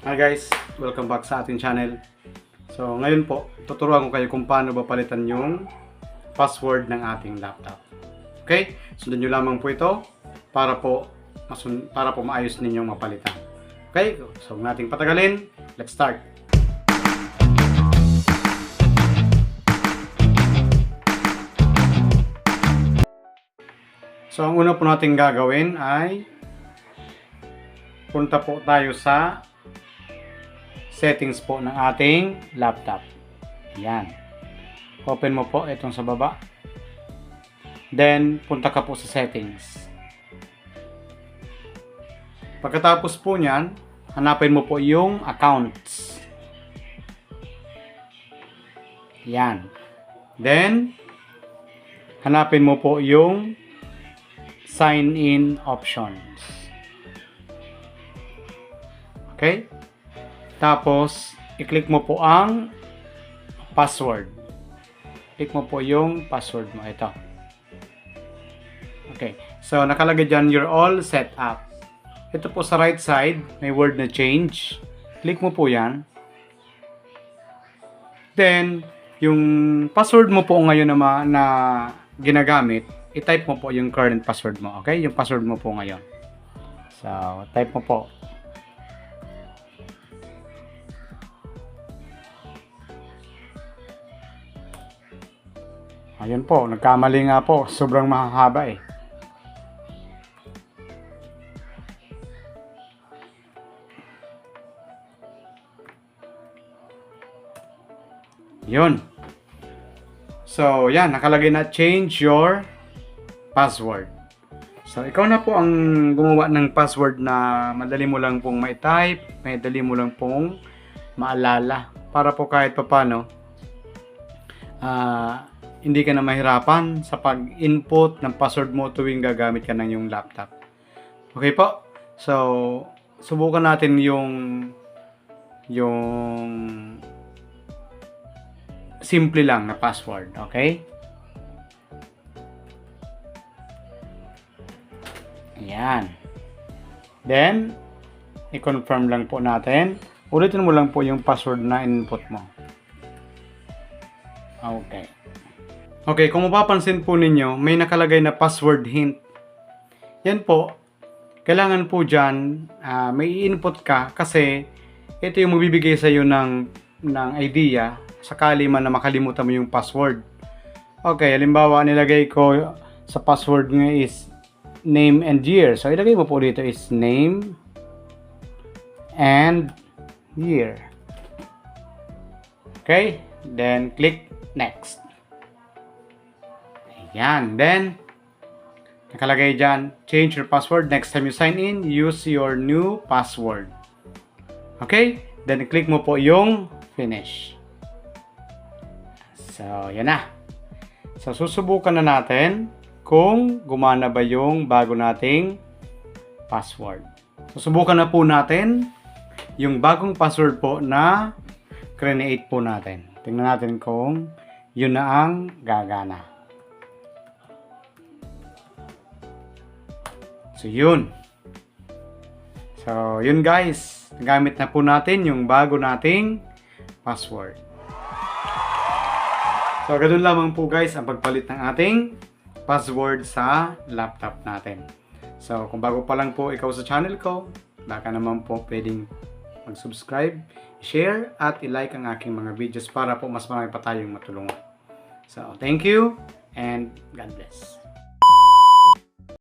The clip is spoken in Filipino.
Hi guys, welcome back sa ating channel. So ngayon po, tuturuan ko kayo kung paano ba palitan yung password ng ating laptop. Okay? Sundan nyo lamang po ito para po masun para po maayos ninyong mapalitan. Okay? So huwag nating patagalin. Let's start. So ang una po nating gagawin ay punta po tayo sa settings po ng ating laptop. Yan. Open mo po itong sa baba. Then, punta ka po sa settings. Pagkatapos po niyan, hanapin mo po yung accounts. Yan. Then, hanapin mo po yung sign in options. Okay? Tapos, i-click mo po ang password. Click mo po yung password mo. Ito. Okay. So, nakalagay dyan, you're all set up. Ito po sa right side, may word na change. Click mo po yan. Then, yung password mo po ngayon na, ma- na ginagamit, i-type mo po yung current password mo. Okay? Yung password mo po ngayon. So, type mo po. Ayun po, nagkamali nga po. Sobrang mahahaba eh. Yun. So, yan. Nakalagay na change your password. So, ikaw na po ang gumawa ng password na madali mo lang pong ma-type, madali mo lang pong maalala. Para po kahit papano, ah, hindi ka na mahirapan sa pag-input ng password mo tuwing gagamit ka ng yung laptop. Okay po? So, subukan natin yung yung simple lang na password, okay? Ayan. Then, i-confirm lang po natin. Ulitin mo lang po yung password na input mo. Okay. Okay, kung mapapansin po ninyo, may nakalagay na password hint. Yan po, kailangan po dyan, ah, may input ka kasi ito yung magbibigay sa iyo ng, ng idea sakali man na makalimutan mo yung password. Okay, halimbawa nilagay ko sa password nga is name and year. So, ilagay mo po dito is name and year. Okay, then click next. Ayan. Then, nakalagay dyan, change your password. Next time you sign in, use your new password. Okay? Then, click mo po yung finish. So, yan na. So, susubukan na natin kung gumana ba yung bago nating password. Susubukan na po natin yung bagong password po na create po natin. Tingnan natin kung yun na ang gagana. So, yun. So, yun guys. Nagamit na po natin yung bago nating password. So, ganun lamang po guys ang pagpalit ng ating password sa laptop natin. So, kung bago pa lang po ikaw sa channel ko, baka naman po pwedeng mag-subscribe, share, at i-like ang aking mga videos para po mas marami pa tayong matulungan. So, thank you and God bless.